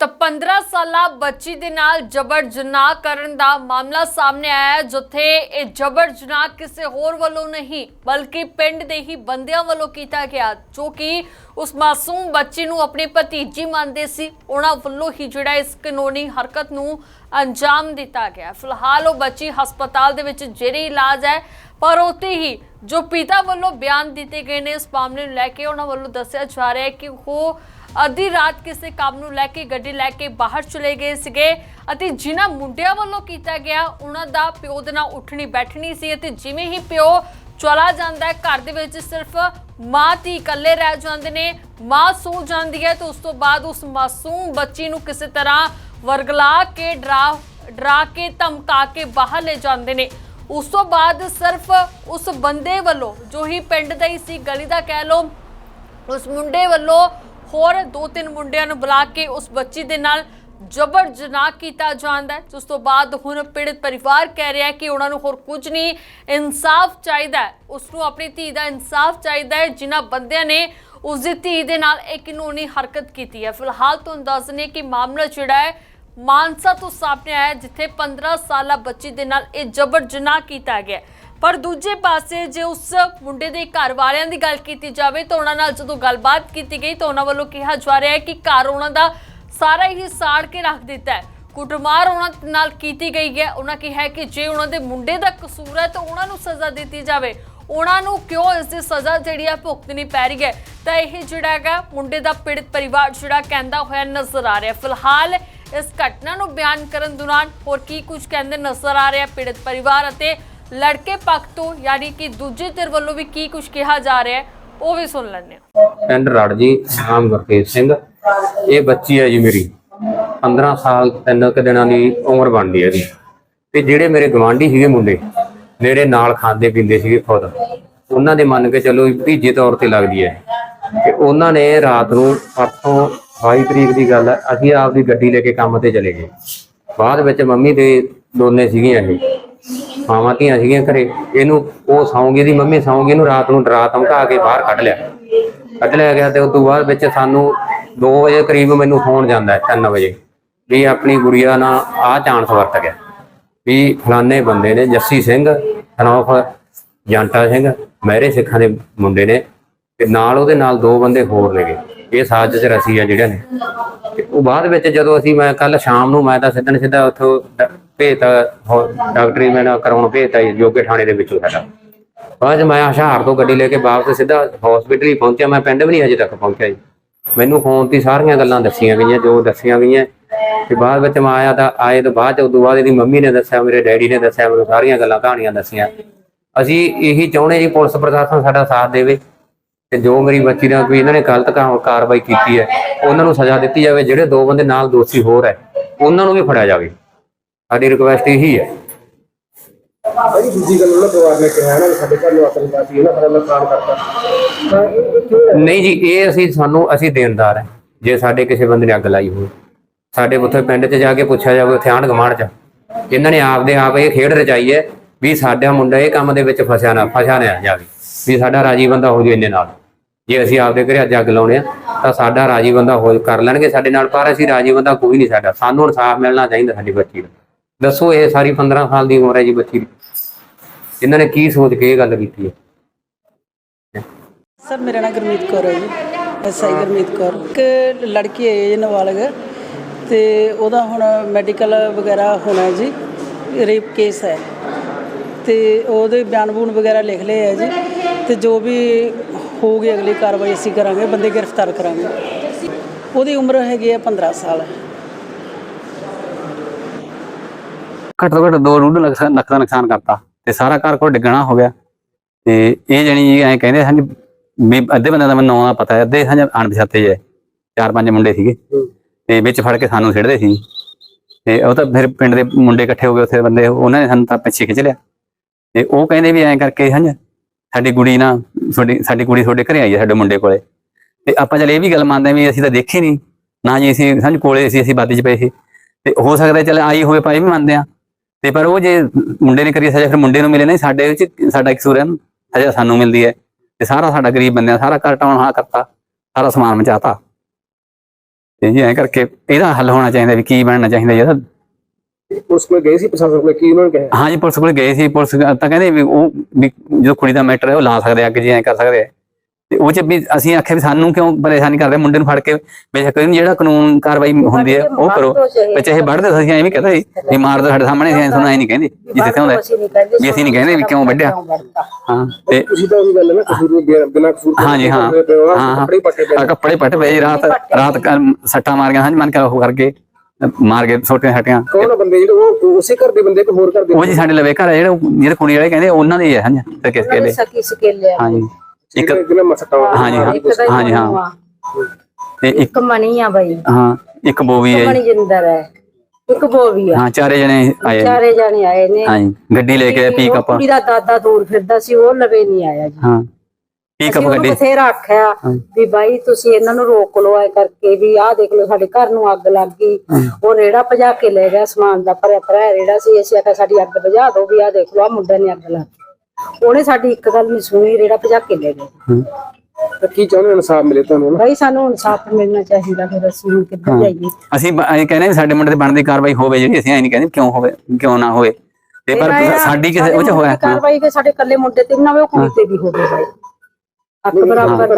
ਤਾਂ 15 ਸਾਲਾ ਬੱਚੀ ਦੇ ਨਾਲ ਜਬਰ ਜਨਾਹ ਕਰਨ ਦਾ ਮਾਮਲਾ ਸਾਹਮਣੇ ਆਇਆ ਜਿੱਥੇ ਇਹ ਜਬਰ ਜਨਾਹ ਕਿਸੇ ਹੋਰ ਵੱਲੋਂ ਨਹੀਂ, ਬਲਕਿ ਪਿੰਡ ਦੇ ਹੀ ਬੰਦਿਆਂ ਵੱਲੋਂ ਕੀਤਾ ਗਿਆ, ਜੋ ਕਿ ਉਸ ਮਾਸੂਮ ਬੱਚੀ ਨੂੰ ਆਪਣੀ ਭਤੀਜੀ ਮੰਨਦੇ ਸੀ। ਉਹਨਾਂ ਵੱਲੋਂ ਹੀ ਜਿਹੜਾ ਇਸ ਕਾਨੂੰਨੀ ਹਰਕਤ ਨੂੰ ਅੰਜਾਮ ਦਿੱਤਾ ਗਿਆ। ਫਿਲਹਾਲ ਉਹ ਬੱਚੀ ਹਸਪਤਾਲ ਦੇ ਵਿੱਚ ਜਿਹੜੇ ਇਲਾਜ ਹੈ। ਪਰ ਉੱਥੇ ਹੀ ਜੋ ਪਿਤਾ ਵੱਲੋਂ ਬਿਆਨ ਦਿੱਤੇ ਗਏ ਨੇ, ਇਸ ਮਾਮਲੇ ਨੂੰ ਲੈ ਕੇ ਉਹਨਾਂ ਵੱਲੋਂ ਦੱਸਿਆ ਜਾ ਰਿਹਾ ਹੈ ਕਿ ਉਹ ਅੱਧੀ ਰਾਤ ਕਿਸੇ ਕੰਮ ਨੂੰ ਲੈ ਕੇ, ਗੱਡੀ ਲੈ ਕੇ ਬਾਹਰ ਚਲੇ ਗਏ ਸੀਗੇ ਅਤੇ ਜਿਨ੍ਹਾਂ ਮੁੰਡਿਆਂ ਵੱਲੋਂ ਕੀਤਾ ਗਿਆ, ਉਹਨਾਂ ਦਾ ਪਿਓ ਦੇ ਨਾਲ ਉੱਠਣੀ ਬੈਠਣੀ ਸੀ ਅਤੇ ਜਿਵੇਂ ਹੀ ਪਿਓ ਚਲਾ ਜਾਂਦਾ ਹੈ, ਘਰ ਦੇ ਵਿੱਚ ਸਿਰਫ ਮਾਂ ਧੀ ਇਕੱਲੇ ਰਹਿ ਜਾਂਦੇ ਨੇ, ਮਾਂ ਸੋ ਜਾਂਦੀ ਹੈ ਤੇ ਉਸ ਤੋਂ ਬਾਅਦ ਉਸ ਮਾਸੂਮ ਬੱਚੀ ਨੂੰ ਕਿਸੇ ਤਰ੍ਹਾਂ ਵਰਗਲਾ ਕੇ, ਡਰਾ ਡਰਾ ਕੇ, ਧਮਕਾ ਕੇ ਬਾਹਰ ਲੈ ਜਾਂਦੇ ਨੇ। ਉਸ ਤੋਂ ਬਾਅਦ ਸਿਰਫ ਉਸ ਬੰਦੇ ਵੱਲੋਂ, ਜੋ ਹੀ ਪਿੰਡ ਦਾ ਹੀ ਸੀ, ਗਲੀ ਦਾ ਕਹਿ ਲਓ, ਉਸ ਮੁੰਡੇ ਵੱਲੋਂ ਹੋਰ ਦੋ ਤਿੰਨ ਮੁੰਡਿਆਂ ਨੂੰ ਬੁਲਾ ਕੇ ਉਸ ਬੱਚੀ ਦੇ ਨਾਲ ਜਬਰ ਜਨਾਹ ਕੀਤਾ ਜਾਂਦਾ ਹੈ। ਜਿਸ ਤੋਂ ਬਾਅਦ ਹੁਣ ਪੀੜਤ ਪਰਿਵਾਰ ਕਹਿ ਰਿਹਾ ਹੈ ਕਿ ਉਹਨਾਂ ਨੂੰ ਹੋਰ ਕੁਝ ਨਹੀਂ, ਇਨਸਾਫ ਚਾਹੀਦਾ ਹੈ। ਉਸ ਨੂੰ ਆਪਣੀ ਧੀ ਦਾ ਇਨਸਾਫ ਚਾਹੀਦਾ ਹੈ, ਜਿਨ੍ਹਾਂ ਬੰਦਿਆਂ ਨੇ ਉਸ ਦੀ ਧੀ ਦੇ ਨਾਲ ਇਹ ਕਾਨੂੰਨੀ ਹਰਕਤ ਕੀਤੀ ਹੈ। ਫਿਲਹਾਲ ਤੁਹਾਨੂੰ ਦੱਸ ਦਿੰਦੇ ਹਾਂ ਕਿ ਮਾਮਲਾ ਜਿਹੜਾ ਹੈ ਮਾਨਸਾ ਤੋਂ ਸਾਹਮਣੇ ਆਇਆ ਜਿੱਥੇ 15 ਸਾਲਾ ਬੱਚੀ ਦੇ ਨਾਲ ਇਹ ਜਬਰ ਜਨਾਹ ਕੀਤਾ ਗਿਆ ਪਰ ਦੂਜੇ ਪਾਸੇ ਜੇ ਉਸ ਮੁੰਡੇ ਦੇ ਘਰ ਵਾਲਿਆਂ ਦੀ ਗੱਲ ਕੀਤੀ ਜਾਵੇ ਤਾਂ ਉਹਨਾਂ ਨਾਲ ਜਦੋਂ ਗੱਲਬਾਤ ਕੀਤੀ ਗਈ ਤਾਂ ਉਹਨਾਂ ਵੱਲੋਂ ਕਿਹਾ ਜਾ ਰਿਹਾ ਹੈ ਕਿ ਘਰ ਉਹਨਾਂ ਦਾ ਸਾਰਾ ਹੀ ਸਾੜ ਕੇ ਰੱਖ ਦਿੱਤਾ ਹੈ। ਕੁੱਟਮਾਰ ਉਹਨਾਂ ਨਾਲ ਕੀਤੀ ਗਈ ਹੈ। ਉਹਨਾਂ ਕਿਹਾ ਕਿ ਜੇ ਉਹਨਾਂ ਦੇ ਮੁੰਡੇ ਦਾ ਕਸੂਰ ਹੈ ਤਾਂ ਉਹਨਾਂ ਨੂੰ ਸਜ਼ਾ ਦਿੱਤੀ ਜਾਵੇ। ਉਹਨਾਂ ਨੂੰ ਕਿਉਂ ਇਸ ਦੀ ਸਜ਼ਾ ਜਿਹੜੀ ਹੈ ਭੁਗਤਣੀ ਪੈ ਰਹੀ ਹੈ? ਤਾਂ ਇਹ ਜਿਹੜਾ ਹੈਗਾ ਮੁੰਡੇ ਦਾ ਪੀੜਤ ਪਰਿਵਾਰ ਜਿਹੜਾ ਕਹਿੰਦਾ ਹੋਇਆ ਨਜ਼ਰ ਆ ਰਿਹਾ ਫਿਲਹਾਲ ਇਸ ਘਟਨਾ ਨੂੰ ਬਿਆਨ ਕਰਨ ਦੌਰਾਨ ਹੋਰ ਕੀ ਕੁਝ ਕਹਿੰਦੇ ਨਜ਼ਰ ਆ ਰਿਹਾ ਪੀੜਤ ਪਰਿਵਾਰ ਅਤੇ ਲੜਕੇ ਪੱਖ ਤੋਂ, ਯਾਨੀ ਕਿ ਦੂਜੇ ਧਿਰ ਵੱਲੋਂ ਵੀ ਕੀ ਕੁਝ ਕਿਹਾ ਜਾ ਰਿਹਾ ਹੈ, ਉਹ ਵੀ ਸੁਣ ਲੈਂਦੇ ਪਿੰਡ ਰੜ ਜੀ ਨਾਮ ਗੁਰਤੇਜ ਸਿੰਘ। ਇਹ ਬੱਚੀ ਹੈ ਜੀ ਮੇਰੀ। 15 ਸਾਲ, ਤਿੰਨ ਕੁ ਦਿਨਾਂ ਦੀ ਉਮਰ ਬਣਦੀ ਹੈ ਜੀ। ਤੇ ਜਿਹੜੇ ਮੇਰੇ ਗਵਾਂਢੀ ਸੀਗੇ ਮੁੰਡੇ, ਮੇਰੇ ਨਾਲ ਖਾਂਦੇ ਪੀਂਦੇ ਸੀਗੇ ਖੁਦ। ਉਹਨਾਂ ਦੇ ਮੰਨ ਕੇ ਚੱਲੋ ਭੀਜੇ ਤੌਰ ਤੇ ਲੱਗਦੀ ਹੈ। ਤੇ ਉਹਨਾਂ ਨੇ ਰਾਤ ਨੂੰ ਪਰਸੋਂ 22 ਤਰੀਕ ਦੀ ਗੱਲ ਹੈ, ਅਸੀਂ ਆਪਦੀ ਗੱਡੀ ਲੈ ਕੇ ਕੰਮ ਤੇ ਚਲੇ ਗਏ। ਬਾਅਦ ਵਿੱਚ ਮੰਮੀ ਦੇ ਦੋਨੇ ਸੀਗੀਆਂ ਇਹ। ਮਾਵਾਂ ਧੀਆਂ ਸੀਗੀਆਂ ਘਰੇ। ਇਹਨੂੰ ਉਹ ਸੌਂਗੀ ਦੀ ਮੰਮੀ ਸੌਂਗੀ ਇਹਨੂੰ ਰਾਤ ਨੂੰ ਡਰਾ ਧਮਕਾ ਕੇ ਬਾਹਰ ਕੱਢ ਲਿਆ। ਕੱਢ ਲਿਆ ਗਿਆ ਤੇ ਉਸ ਤੋਂ ਬਾਅਦ ਵਿੱਚ ਸਾਨੂੰ 2 ਵਜੇ ਕਰੀਬ ਮੈਨੂੰ ਫੋਨ ਜਾਂਦਾ ਹੈ 3 ਵਜੇ, ਵੀ ਆਪਣੀ ਗੁੜੀਆ ਨਾਲ ਆਹ ਚਾਂਸ ਵਰਤ ਗਿਆ। ਵੀ ਫਲਾਣੇ ਬੰਦੇ ਨੇ, ਜੱਸੀ ਸਿੰਘ ਹਨੌਫ ਜੰਟਾ ਸਿੰਘ, ਮਹਿਰੇ ਸਿੱਖਾਂ ਦੇ ਮੁੰਡੇ ਨੇ ਤੇ ਨਾਲ ਉਹਦੇ ਨਾਲ ਦੋ ਬੰਦੇ ਹੋਰ ਨੇਗੇ। ਇਹ ਸਾਜ਼ਿਸ਼ ਰਸੀ ਆ ਜਿਹੜਿਆਂ ਨੇ। ਤੇ ਉਹ ਬਾਅਦ ਵਿੱਚ ਜਦੋਂ ਅਸੀਂ ਮੈਂ ਕੱਲ ਸ਼ਾਮ ਨੂੰ ਮੈਂ ਤਾਂ ਸਿੱਧਣ ਸਿੱਧਾ ਉੱਥੋਂ ਭੇਜਤਾ ਹੋ- ਡਾਕਟਰੀ ਮੈਂ ਕਰਾਉਣ ਭੇਜਤਾ ਜੋਗੇ ਥਾਣੇ ਦੇ ਵਿੱਚੋਂ ਸਾਡਾ। ਬਾਅਦ ਮੈਂ ਹਸ਼ਾਰ ਤੋਂ ਗੱਡੀ ਲੈ ਕੇ ਵਾਪਸ ਸਿੱਧਾ ਹਸਪੀਟਲ ਹੀ ਪਹੁੰਚਿਆ, ਮੈਂ ਪਿੰਡ ਵੀ ਨਹੀਂ ਅਜੇ ਤੱਕ ਪਹੁੰਚਿਆ ਜੀ। ਮੈਨੂੰ ਫੋਨ ਤੇ ਸਾਰੀਆਂ ਗੱਲਾਂ ਦੱਸੀਆਂ ਗਈਆਂ, ਜੋ ਦੱਸੀਆਂ ਗਈਆਂ। ਤੇ ਬਾਅਦ ਵਿੱਚ ਮੈਂ ਆਇਆ ਤਾਂ, ਆਏ ਤੋਂ ਬਾਅਦ ਚ ਉਦੋਂ ਬਾਅਦ ਇਹਦੀ ਮੰਮੀ ਨੇ ਦੱਸਿਆ, ਮੇਰੇ ਡੈਡੀ ਨੇ ਦੱਸਿਆ, ਮੈਨੂੰ ਸਾਰੀਆਂ ਗੱਲਾਂ ਕਹਾਣੀਆਂ ਦੱਸੀਆਂ। ਅਸੀਂ ਇਹੀ ਚਾਹੁੰਦੇ ਜੀ ਪੁਲਿਸ ਪ੍ਰਸ਼ਾਸਨ ਸਾਡਾ ਸਾਥ ਦੇਵੇ। ਤੇ ਜੋ ਮੇਰੀ ਬੱਚੀ ਨਾਲ ਕੋਈ ਇਹਨਾਂ ਨੇ ਗਲਤ ਕਾ- ਕਾਰਵਾਈ ਕੀਤੀ ਹੈ ਉਹਨਾਂ ਨੂੰ ਸਜ਼ਾ ਦਿੱਤੀ ਜਾਵੇ ਜਿਹੜੇ ਦੋ ਬੰਦੇ ਨਾਲ ਦੋਸ਼ੀ ਹੋਰ ਹੈ ਉਹਨਾਂ ਨੂੰ ਵੀ ਫੜਿਆ ਜਾਵੇ। ਸਾਡੀ ਰਿਕੁਐਸਟ ਇਹੀ ਹੈ। ਭਾਈ ਦੂਜੀ ਗੱਲ ਉਹਨਾਂ ਪਰਿਵਾਰ ਨੇ ਕਿਹਾ ਨਾ ਵੀ ਸਾਡੇ ਘਰ ਨੂੰ ਆਤੰਕਵਾਦੀ ਇਹਨਾਂ ਸਾਡਾ ਨੁਕਸਾਨ ਕਰਤਾ। ਤਾਂ ਇਹ ਕਿਉਂ ਹੈ? ਨਹੀਂ ਜੀ ਇਹ ਅਸੀਂ ਸਾਨੂੰ ਅਸੀਂ ਦੇਣਦਾਰ ਹੈ ਜੇ ਸਾਡੇ ਕਿਸੇ ਬੰਦੇ ਨੇ ਅੱਗ ਲਾਈ ਹੋਵੇ। ਸਾਡੇ ਉੱਥੇ ਪਿੰਡ 'ਚ ਜਾ ਕੇ ਪੁੱਛਿਆ ਜਾਵੇ ਉੱਥੇ ਆਂਢ ਗੁਆਂਢ 'ਚ। ਇਹਨਾਂ ਨੇ ਆਪਦੇ ਆਪ ਇਹ ਖੇਡ ਰਚਾਈ ਹੈ ਵੀ ਸਾਡਾ ਮੁੰਡਾ ਇਹ ਕੰਮ ਦੇ ਵਿੱਚ ਫਸਿਆ ਨਾ ਫਸਿਆ ਨਾ ਜਾਵੇ ਵੀ ਸਾਡਾ ਰਾਜੀ ਬੰਦਾ ਹੋ ਜਾਵੇ ਇਹਨੇ ਨਾਲ। ਜੇ ਅਸੀਂ ਆਪਦੇ ਘਰੇ ਅੱਜ ਅੱਗ ਲਾਉਣੇ ਆ, ਤਾਂ ਸਾਡਾ ਰਾਜੀ ਬੰਦਾ ਹੋ ਕਰ ਲੈਣਗੇ ਸਾਡੇ ਨਾਲ, ਪਰ ਅਸੀਂ ਰਾਜੀ ਬੰਦਾ ਕੋਈ ਨਹੀਂ ਸਾਡਾ। ਸਾਨੂੰ ਇਨਸਾਫ ਮਿਲਣਾ ਚਾਹੀਦਾ ਸਾਡੀ ਬੱਚੀ ਦਾ ਦੱਸੋ ਇਹ ਸਾਰੀ 15 ਸਾਲ ਦੀ ਉਮਰ ਹੈ ਜੀ ਬੱਚੀ ਦੀ। ਇਹਨਾਂ ਨੇ ਕੀ ਸੋਚ ਕੇ ਇਹ ਗੱਲ ਕੀਤੀ ਹੈ? ਸਰ, ਮੇਰਾ ਨਾਮ ਗੁਰਮੀਤ ਕੌਰ ਹੈ ਜੀ। ਐਸਆਈ ਗੁਰਮੀਤ ਕੌਰ। ਇੱਕ ਲੜਕੀ ਹੈ ਜੀ ਨਾਬਾਲਗ। ਤੇ ਉਹਦਾ ਹੁਣ ਮੈਡੀਕਲ ਵਗੈਰਾ ਹੋਣਾ ਜੀ, ਰੇਪ ਕੇਸ ਹੈ। ਤੇ ਉਹਦੇ ਬਿਆਨ ਬੂਨ ਵਗੈਰਾ ਲਿਖ ਲਏ ਹੈ ਜੀ। ਤੇ ਜੋ ਵੀ ਹੋਊਗੀ ਅਗਲੀ ਕਾਰਵਾਈ ਅਸੀਂ ਕਰਾਂਗੇ, ਬੰਦੇ ਗ੍ਰਿਫਤਾਰ ਕਰਾਂਗੇ। ਉਹਦੀ ਉਮਰ ਹੈਗੀ ਹੈ 15 ਸਾਲ। ਘੱਟ ਤੋਂ ਘੱਟ ਦੋ ਡੂਢ ਲੱਖ ਦਾ ਨੁਕਸਾਨ ਕਰਤਾ ਤੇ ਸਾਰਾ ਘਰ ਕੋਲ ਡਿੱਗਣਾ ਹੋ ਗਿਆ। ਤੇ ਇਹ ਜਣੀ ਐਂ ਕਹਿੰਦੇ ਹਨ ਵੀ ਅੱਧੇ ਬੰਦੇ ਦਾ ਮੈਨੂੰ ਨਾਂ ਪਤਾ ਹੈ, ਅੱਧੇ ਹਨ ਅਣਪਛਾਤੇ ਜੇ ਚਾਰ ਪੰਜ ਮੁੰਡੇ ਸੀਗੇ। ਤੇ ਵਿੱਚ ਫੜ ਕੇ ਸਾਨੂੰ ਛੇੜਦੇ ਸੀ। ਤੇ ਉਹ ਤਾਂ ਫਿਰ ਪਿੰਡ ਦੇ ਮੁੰਡੇ ਇਕੱਠੇ ਹੋ ਗਏ, ਉੱਥੇ ਬੰਦੇ, ਉਹਨਾਂ ਨੇ ਸਾਨੂੰ ਤਾਂ ਪਿੱਛੇ ਖਿੱਚ ਲਿਆ। ਤੇ ਉਹ ਕਹਿੰਦੇ ਵੀ ਐਂ ਕਰਕੇ ਹਨ ਸਾਡੀ ਕੁੜੀ ਨਾ, ਤੁਹਾਡੀ, ਸਾਡੀ ਕੁੜੀ ਤੁਹਾਡੇ ਘਰੇ ਆਈ ਹੈ, ਸਾਡੇ ਮੁੰਡੇ ਕੋਲੇ। ਤੇ ਆਪਾਂ ਚਲ ਇਹ ਵੀ ਗੱਲ ਮੰਨਦੇ ਹਾਂ ਵੀ ਅਸੀਂ ਤਾਂ ਦੇਖੀ ਨਹੀਂ। ਨਾ ਜੀ ਅਸੀਂ, ਸਾਨੂੰ ਕੋਲੇ ਸੀ, ਅਸੀਂ ਬਾਦੀ ਚ ਪਏ ਸੀ। ਤੇ ਹੋ ਸਕਦਾ ਚਲ ਆਈ ਹੋਵੇ ਪਰ ਇਹ ਵੀ ਮੰਨਦੇ ਆ ਤੇ ਪਰ ਉਹ ਜੇ ਮੁੰਡੇ ਨੇ ਕਰੀ ਸਜ਼ਾ, ਫਿਰ ਮੁੰਡੇ ਨੂੰ ਮਿਲੇ ਨਹੀਂ ਸਾਡੇ ਵਿੱਚ ਸਾਡਾ ਕਸੂਰ ਹੈ ਨਾ ਸਜ਼ਾ ਸਾਨੂੰ ਮਿਲਦੀ ਹੈ। ਤੇ ਸਾਰਾ ਸਾਡਾ ਗਰੀਬ ਬੰਦਿਆਂ ਸਾਰਾ ਘਰ ਟਾਉਣ ਹਾਂ ਕਰਤਾ, ਸਾਰਾ ਸਮਾਨ ਮਚਾਤਾ। ਤੇ ਜੀ ਐਂ ਕਰਕੇ ਇਹਦਾ ਹੱਲ ਹੋਣਾ ਚਾਹੀਦਾ ਵੀ ਕੀ ਬਣਨਾ ਚਾਹੀਦਾ ਜੀ ਇਹਦਾ। ਉਸ ਕੋਲ ਗਏ ਸੀ ਪ੍ਰਸ਼ਾਸਨ ਕੋਲ? ਕੀ ਉਹਨਾਂ ਨੇ ਕਿਹਾ? ਹਾਂ ਜੀ ਪੁਲਿਸ ਕੋਲ ਗਏ ਸੀ ਪੁਲਿਸ ਤਾਂ ਕਹਿੰਦੇ ਵੀ ਉਹ ਵੀ ਜੋ ਕੁੜੀ ਦਾ ਮੈਟਰ ਹੈ ਉਹ ਲਾ ਸਕਦੇ ਆ ਅੱਗੇ ਜੀ ਐਂ ਕਰ ਸਕਦੇ ਆ। ਤੇ ਉਹ ਚ ਵੀ ਅਸੀਂ ਆਖਿਆ ਵੀ ਸਾਨੂੰ ਕਿਉਂ ਪਰੇਸ਼ਾਨੀ ਕਰਦੇ ਮੁੰਡੇ ਨੂੰ ਫੜ ਕੇ ਬੇਸ਼ੱਕ ਇਹਨੂੰ ਜਿਹੜਾ ਕਾਨੂੰਨ ਕਾਰਵਾਈ ਹੁੰਦੀ ਹੈ ਉਹ ਕਰੋ। ਤੇ ਚਾਹੇ ਵੱਢਦੇ ਤੁਸੀਂ ਐਵੇਂ ਕਹਿੰਦਾ ਸੀ ਵੀ ਮਾਰ ਦੋ ਸਾਡੇ ਸਾਹਮਣੇ ਅਸੀਂ ਤੁਹਾਨੂੰ ਐਂ ਨਹੀਂ ਕਹਿੰਦੇ ਜਿੱਥੇ ਹੁੰਦਾ। ਵੀ ਅਸੀਂ ਨਹੀਂ ਕਹਿੰਦੇ ਵੀ ਕਿਉਂ ਵੱਢਿਆ। ਹਾਂ ਤੇ ਤੁਸੀਂ ਤਾਂ ਉਹੀ ਗੱਲ ਹੈ ਨਾ ਕਸੂਰ ਬਿਨਾਂ- ਕਸੂਰ ਤੋਂ ਹਾਂ। ਜੀ ਹਾਂ ਹੋਏ ਪਏ ਹੋ, ਹਾਂ। ਕੱਪੜੇ ਪੱਟੇ ਪਏ ਕੱਪੜੇ ਪੱਟ ਪਏ ਰਾਤ ਰਾਤ ਕ- ਸੱਟਾਂ ਮਾਰੀਆਂ ਹਾਂ ਜੀ ਮਨ ਕਰ ਉਹ ਕਰਕੇ। ਮਾਰ ਕੇ ਛੋਟੀਆਂ ਛਟੀਆਂ ਕੌਣ ਬੰਦੇ ਜਿਹੜੇ ਉਹ ਉਸੇ ਘਰ ਦੇ ਬੰਦੇ ਕਿ ਹੋਰ ਘਰ ਦੇ ਉਹ ਜੀ ਸਾਡੇ ਲਵੇ ਘਰ ਹੈ ਜਿਹੜੇ ਜਿਹੜੇ ਕੁੜੀ ਵਾਲੇ ਕਹਿੰਦੇ ਉਹਨਾਂ ਦੇ ਹੀ ਹੈ ਹਾਂ ਜੀ ਤੇ ਕਿਸ ਕੇ ਸਕੀ ਸਕੇਲੇ ਹਾਂ ਜੀ ਇੱਕ ਜਿਹੜੇ ਮਸਟਾ ਹਾਂ। ਜੀ ਹਾਂ ਹਾਂ। ਜੀ ਹਾਂ ਤੇ ਇੱਕ ਇੱਕ ਮਣੀ ਆ ਬਾਈ। ਹਾਂ ਇੱਕ ਬੋਵੀ ਹੈ ਮਣੀ। ਜਿੰਦਰ ਹੈ। ਇੱਕ ਬੋਵੀ ਆ। ਹਾਂ ਚਾਰੇ ਜਣੇ ਆਏ। ਚਾਰੇ ਜਾਣੇ ਆਏ ਨੇ। ਹਾਂ ਜੀ ਗੱਡੀ ਲੈ ਕੇ ਤੇ ਪੀਕ ਉਹ ਅਪ ਕੁੜੀ ਦਾ ਦਾਦਾ ਦੂਰ ਫਿਰਦਾ ਸੀ ਉਹ ਲਵੇ ਨਹੀਂ ਆਇਆ ਜੀ। ਹਾਂ। ਅਪ ਉਹਨੂੰ ਗੱਡੀ ਬਥੇਰਾ ਆਖਿਆ ਵੀ ਬਾਈ ਤੁਸੀਂ ਇਹਨਾਂ ਨੂੰ ਰੋਕ ਲਓ ਐ ਕਰਕੇ ਵੀ ਆਹ ਦੇਖ ਲਓ ਸਾਡੇ ਘਰ ਨੂੰ ਅੱਗ ਲੱਗ ਗਈ। ਉਹ ਰੇੜਾ ਭਜਾ ਕੇ ਲੈ ਗਿਆ ਸਮਾਨ ਦਾ ਭਰਿਆ ਭਰਿਆ ਰੇੜਾ ਸੀ। ਅਸੀਂ ਆਖਿਆ ਸਾਡੀ ਅੱਗ ਭਜਾ ਦਿਓ ਵੀ ਆਹ ਦੇਖ ਲਓ ਆ ਮੁੰਡੇ ਨੇ ਅੱਗ ਲਾ। ਉਹਨੇ ਸਾਡੀ ਇੱਕ ਗੱਲ ਨਹੀਂ ਸੁਣੀ ਰੇੜਾ ਭਜਾ ਕੇ ਲੈ ਗਿਆ ਤਾਂ ਕੀ ਚਾਹੁੰਦੇ ਹੋ ਇਨਸਾਫ ਮਿਲੇ ਤੁਹਾਨੂੰ ਨਾ ਬਾਈ ਸਾਨੂੰ ਇਨਸਾਫ ਮਿਲਣਾ ਚਾਹੀਦਾ ਫਿਰ ਅਸੀਂ ਕਿੱਧਰ ਜਾਈਏ? ਅਸੀਂ ਅਸੀਂ ਕਹਿੰਦੇ ਸਾਡੇ ਮੁੰਡੇ ਤੇ ਬਣਦੀ ਕਾਰਵਾਈ ਹੋਵੇ ਜਿਹੜੀ ਅਸੀਂ ਐ ਨਹੀਂ ਕਹਿੰਦੇ ਕਿਉਂ ਹੋਵੇ ਕਿਉਂ ਨਾ ਹੋਵੇ। ਤੇ ਪਰ ਸਾਡੀ ਕਿਸੇ ਉਹ ਚ ਹੋਇਆ। ਕਾਰਵਾਈ ਕਿ ਸਾਡੇ ਕੱਲੇ ਮੁੰਡੇ ਤੇ ਨਾ ਹੋਵੇ ਉਹ ਕੁੜੀ ਤੇ ਵੀ ਹੋਵੇ ਬਾਈ। আপনার আব্বার